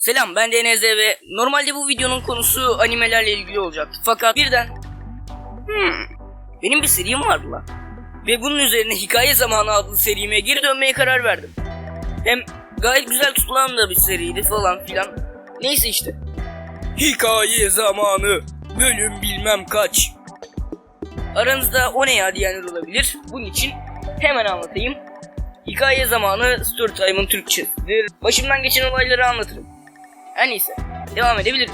Selam ben DNZ ve normalde bu videonun konusu animelerle ilgili olacaktı. Fakat birden hmm, benim bir serim vardı lan. Ve bunun üzerine Hikaye Zamanı adlı serime geri dönmeye karar verdim. Hem gayet güzel tutulan da bir seriydi falan filan. Neyse işte. Hikaye Zamanı bölüm bilmem kaç. Aranızda o ne ya diyenler olabilir. Bunun için hemen anlatayım. Hikaye zamanı Storytime'ın Türkçesidir. Başımdan geçen olayları anlatırım. Her neyse, devam edebiliriz.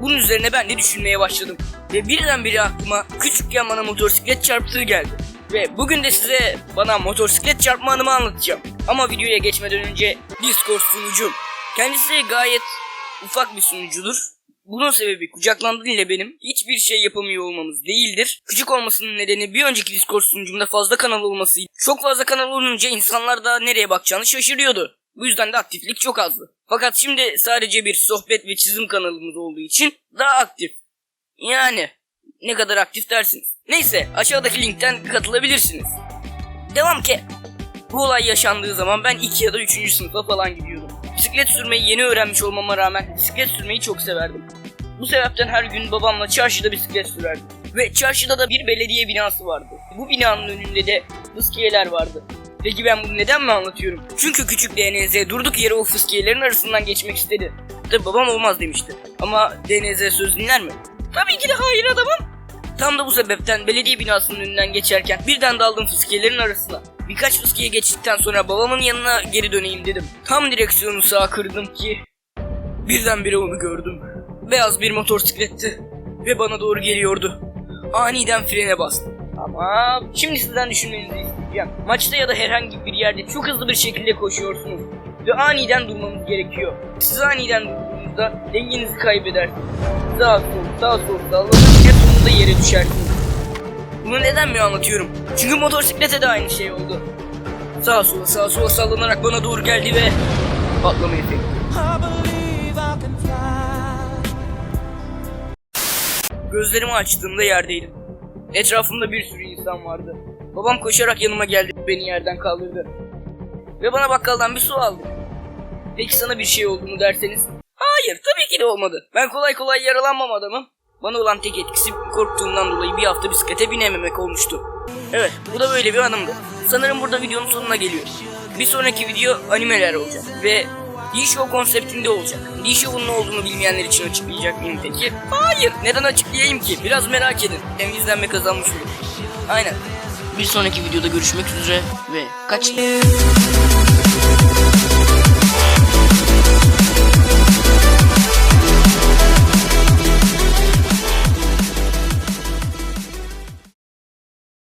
Bunun üzerine ben de düşünmeye başladım. Ve birdenbire aklıma küçükken bana motosiklet çarptığı geldi. Ve bugün de size bana motosiklet çarpma anımı anlatacağım. Ama videoya geçmeden önce Discord sunucum. Kendisi gayet ufak bir sunucudur. Bunun sebebi kucaklandığın ile benim hiçbir şey yapamıyor olmamız değildir. Küçük olmasının nedeni bir önceki Discord sunucumda fazla kanal olmasıydı. Çok fazla kanal olunca insanlar da nereye bakacağını şaşırıyordu. Bu yüzden de aktiflik çok azdı. Fakat şimdi sadece bir sohbet ve çizim kanalımız olduğu için daha aktif. Yani ne kadar aktif dersiniz. Neyse aşağıdaki linkten katılabilirsiniz. Devam ki. Bu olay yaşandığı zaman ben 2 ya da 3. sınıfa falan gidiyordum. Bisiklet sürmeyi yeni öğrenmiş olmama rağmen bisiklet sürmeyi çok severdim. Bu sebepten her gün babamla çarşıda bisiklet sürerdim. Ve çarşıda da bir belediye binası vardı. Bu binanın önünde de fıskiyeler vardı. Peki ben bunu neden mi anlatıyorum? Çünkü küçük DNZ durduk yere o fıskiyelerin arasından geçmek istedi. Tabi babam olmaz demişti. Ama DNZ söz dinler mi? Tabii ki de hayır adamım. Tam da bu sebepten belediye binasının önünden geçerken birden daldım fıskiyelerin arasına. Birkaç fıskiye geçtikten sonra babamın yanına geri döneyim dedim. Tam direksiyonu sağa kırdım ki birdenbire onu gördüm. Beyaz bir motosikletti ve bana doğru geliyordu. Aniden frene bastım. Ama şimdi sizden düşünmenizi isteyeceğim. Maçta ya da herhangi bir yerde çok hızlı bir şekilde koşuyorsunuz ve aniden durmanız gerekiyor. Siz aniden durduğunuzda dengenizi kaybedersiniz. Sağ sol sağ sol sallanınca sonunda yere düşersiniz. Bunu neden mi anlatıyorum? Çünkü motosiklete de aynı şey oldu. Sağa sola sağa sola sallanarak bana doğru geldi ve patlama efekti. I believe I can fly. Gözlerimi açtığımda yerdeydim. Etrafımda bir sürü insan vardı. Babam koşarak yanıma geldi, beni yerden kaldırdı. Ve bana bakkaldan bir su aldı. Peki sana bir şey oldu mu derseniz? Hayır, tabii ki de olmadı. Ben kolay kolay yaralanmam adamım. Bana olan tek etkisi korktuğumdan dolayı bir hafta bisiklete binememek olmuştu. Evet, bu da böyle bir anımdı. Sanırım burada videonun sonuna geliyor. Bir sonraki video animeler olacak ve D-Show konseptinde olacak. D-Show'un ne olduğunu bilmeyenler için açıklayacak mıyım peki? Hayır, neden açıklayayım ki? Biraz merak edin. Hem izlenme kazanmış olur. Aynen. Bir sonraki videoda görüşmek üzere ve kaç...